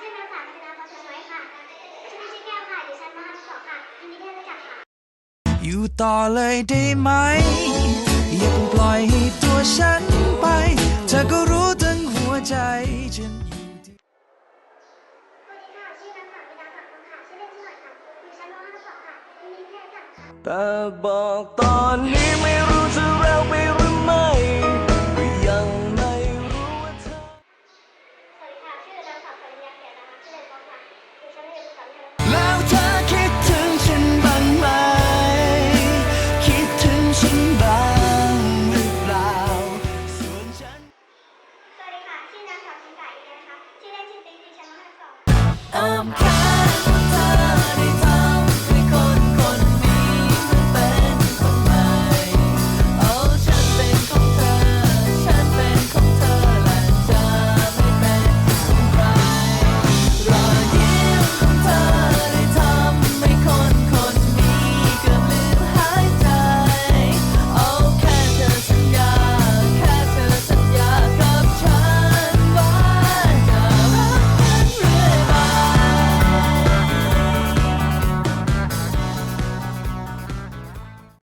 ชื่อนางสาวธนาพชน้อยค่ะชื่อชื่อแก้วค่ะอยู่ชั้นมห้าสองค่ะยินดีที่รู้จักค่ะ อยู่ต่อเลยได้ไหม อย่าปล่อยให้ตัวฉันไป เธอก็รู้ทั้งหัวใจฉันแต่บอกตอนนี้ไม่ I'm kind of dirty.